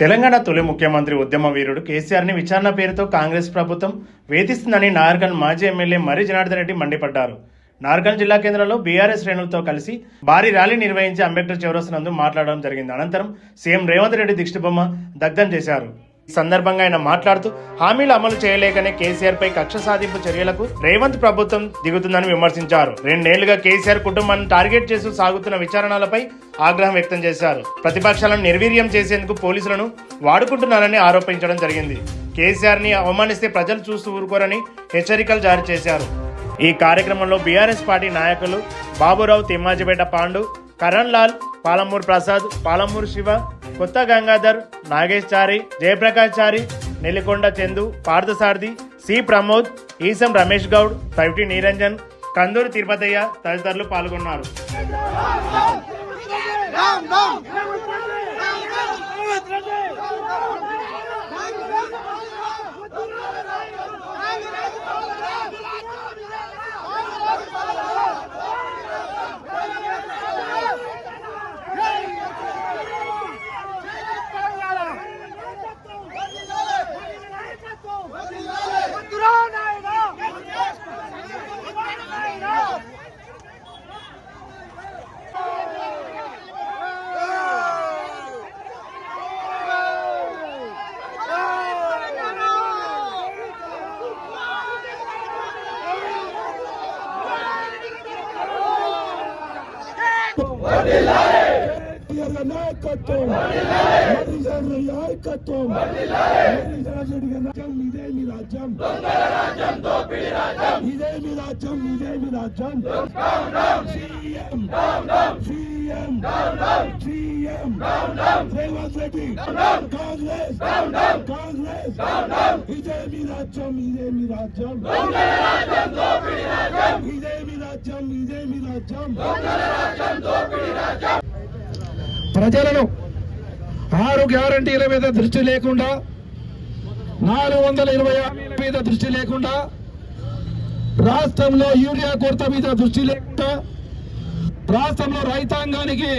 తెలంగాణ తొలి ముఖ్యమంత్రి ఉద్యమ వీరుడు కేసీఆర్ని విచారణ పేరుతో కాంగ్రెస్ ప్రభుత్వం వేధిస్తుందని నార్గన్ మాజీ ఎమ్మెల్యే మరి జనార్దన్ రెడ్డి మండిపడ్డారు. నార్గన్ జిల్లా కేంద్రంలో బీఆర్ఎస్ శ్రేణులతో కలిసి భారీ ర్యాలీ నిర్వహించి అంబేద్కర్ చౌరస్ నందు మాట్లాడడం జరిగింది. అనంతరం సీఎం రేవంత్ రెడ్డి దిష్టిబొమ్మ దగ్ధం చేశారు. ఈ సందర్భంగా ఆయన మాట్లాడుతూ హామీలు అమలు చేయలేకనే కేసీఆర్ పై కక్ష సాధింపు చర్యలకు రేవంత్ ప్రభుత్వం దిగుతుందని విమర్శించారు. రెండేళ్ళుగా కేసీఆర్ కుటుంబాన్ని టార్గెట్ చేస్తూ సాగుతున్న విచారణలపై ఆగ్రహం వ్యక్తం చేశారు. ప్రతిపక్షాలను నిర్వీర్యం చేసేందుకు పోలీసులను వాడుకుంటున్నారని ఆరోపించడం జరిగింది. కేసీఆర్ని అవమానిస్తే ప్రజలు చూస్తూ ఊరుకోరని హెచ్చరికలు జారీ చేశారు. ఈ కార్యక్రమంలో బీఆర్ఎస్ పార్టీ నాయకులు బాబురావు తిమ్మాజిపేట పాండు కరణ్ లాల్ పాలమూరు ప్రసాద్ పాలమూరు శివ కొత్త గంగాధర్ నాగేష్ చారి జయప్రకాష్ చారి నెల్లికొండ చందు పార్థసారథి సి ప్రమోద్ ఈసం రమేష్ గౌడ్ తవిటి నిరంజన్ కందూరి తిరుపతయ్య తదితరులు పాల్గొన్నారు. కేసీఆర్ నాయకత్వం మర్రిజన్ నాయకత్వం మర్రిజన్ నాయకత్వం ఇదే మీ రాజ్యం ఇదే మీ రాజ్యం ఇదే మీ రాజ్యం CM CM CM Revanth Congress! Congress ఇదే మీ రాజ్యం ఇదే మీ రాజ్యం ఇదే మీ రాజ్యం ఇదే మీ రాజ్యం ప్రజలను ఆరు గ్యారంటీల మీద దృష్టి లేకుండా నాలుగు వందల ఇరవై హామీల మీద దృష్టి లేకుండా రాష్ట్రంలో యూరియా కొరత మీద దృష్టి లేకుండా రాష్ట్రంలో రైతాంగానికి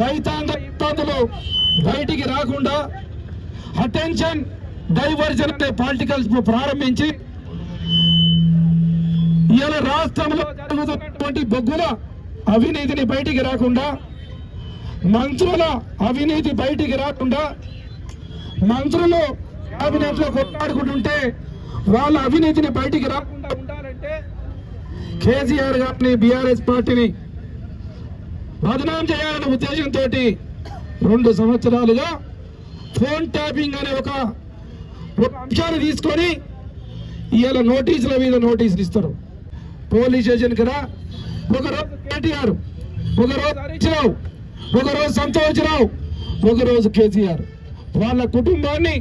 రైతాంగ ఇబ్బందులు బయటికి రాకుండా అటెన్షన్ డైవర్జన్ అనే పాలిటికల్స్ ప్రారంభించి ఇలా రాష్ట్రంలో జరుగుతున్నటువంటి బొగ్గుల అవినీతిని బయటికి రాకుండా మంత్రుల అవినీతి బయటికి రాకుండా మంత్రులు క్యాబినెట్లో కొట్లాడుకుంటుంటే వాళ్ళ అవినీతిని బయటికి రాకుండా ఉండాలంటే కేసీఆర్ గారిని బీఆర్ఎస్ పార్టీని బదనాం చేయాలనే ఉద్దేశంతో రెండు సంవత్సరాలుగా ఫోన్ ట్యాపింగ్ అనే ఒక ఒక అంశాన్ని తీసుకొని ఇవాళ నోటీసుల మీద నోటీసులు ఇస్తారు. పోలీస్ స్టేషన్ కదా. ఒకరోజు కేటీఆర్ ఒకరోజు హరీష్ రావు ఒకరోజు సంతోషరావు ఒకరోజు కేసీఆర్. వాళ్ళ కుటుంబాన్ని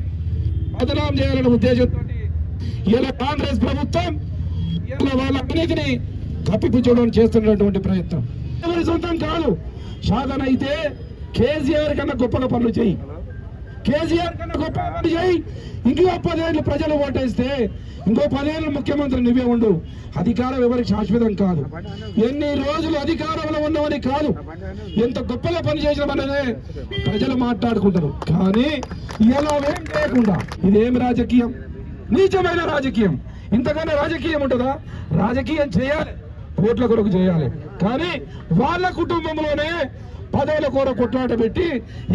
బదనాం చేయాలనే ఉద్దేశంతో ఇలా కాంగ్రెస్ ప్రభుత్వం ఇలా వాళ్ళ అవినీతిని కప్పిపుచ్చడం చేస్తున్నటువంటి ప్రయత్నం. ఎవరి సొంతం కాదు. సాధన అయితే కేసీఆర్ కన్నా గొప్పగా పనులు చేయి. కేసీఆర్ కన్నా గొప్ప పని చేయి. ఇంకో పదేళ్ళు ప్రజలు ఓటేస్తే ఇంకో పదేళ్ళు ముఖ్యమంత్రి నువ్వే ఉండు. అధికారం ఎవరికి శాశ్వతం కాదు. ఎన్ని రోజులు అధికారంలో ఉన్నవని కాదు. ఎంత గొప్పగా పని చేసినామన్నదే ప్రజలు మాట్లాడుకుంటారు. కానీ ఇలా ఏం చేయకుండా ఇదేం రాజకీయం? నీచమైన రాజకీయం. ఇంతకన్నా రాజకీయం ఉంటుందా? రాజకీయం చేయాలి. ఓట్ల కొరకు చేయాలి. కానీ వాళ్ళ కుటుంబంలోనే పదవుల కూర కొట్లాట పెట్టి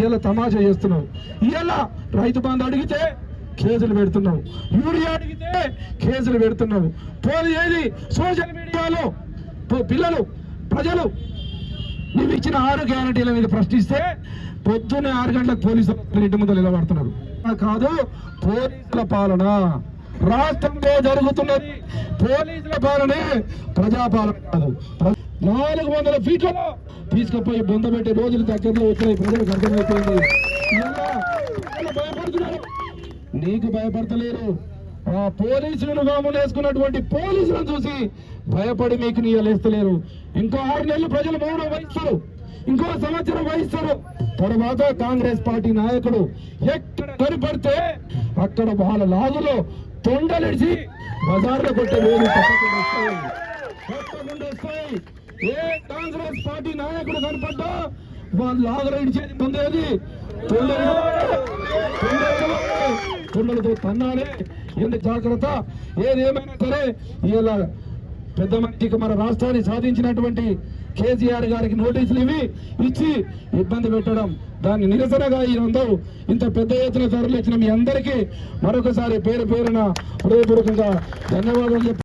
ఇలా తమాషా చేస్తున్నావు ఇలా రైతు బంధు అడిగితే కేసులు పెడుతున్నావు యూరియా అడిగితే కేసులు పెడుతున్నావు పోనీ ఏది? సోషల్ మీడియాలో పిల్లలు ప్రజలు నువ్వు ఇచ్చిన ఆరు గ్యారంటీల మీద ప్రశ్నిస్తే పొద్దున్నే ఆరు గంటలకు పోలీసులు ఇంటి ముందు నిలబడుతున్నారు. కాదు పోలీసుల పాలన. రాష్ట్రంలో జరుగుతున్నది పోలీసుల పాలనే ప్రజాపాలన కాదు. నాలుగు వందల ఫీట్లలో తీసుకుపోయి బొంద పెట్టే రోజులు దగ్గరలో వచ్చినాయి. ప్రజలకు అర్థమైపోయింది. భయపడుతున్నారు. నీకు భయపడతలేరు. ఆ పోలీసులను మామూలు వేసుకున్నటువంటి పోలీసులను చూసి భయపడి మీకు నీయలేస్తలేరు ఇంకో ఆరు నెలలు ప్రజలు మౌనం వహిస్తారు ఇంకో సంవత్సరం వహిస్తారు తర్వాత కాంగ్రెస్ పార్టీ నాయకుడు ఎక్కడ కనపడితే అక్కడ వాళ్ళ లాగులో తొండలిడిచి బజార్లో కొట్టే వేలు తప్పకుండా వస్తాయి. ఏ కాంగ్రెస్ పార్టీ నాయకుడు కనపడ్డా? వాళ్ళు ఆగరైడ్ చేసి పొందేది కుండలతో తన్నాడే ఎందుకు జాగ్రత్త? ఏదేమైనా సరే ఇలా పెద్ద మనిషికి మన రాష్ట్రాన్ని సాధించినటువంటి కేసీఆర్ గారికి నోటీసులు ఇవి ఇచ్చి ఇబ్బంది పెట్టడం. దాన్ని నిరసనగా ఈరోజు ఇంత పెద్ద ఎత్తున తరలిచ్చిన మీ అందరికీ మరొకసారి పేరు పేరున హృదయపూర్వకంగా ధన్యవాదాలు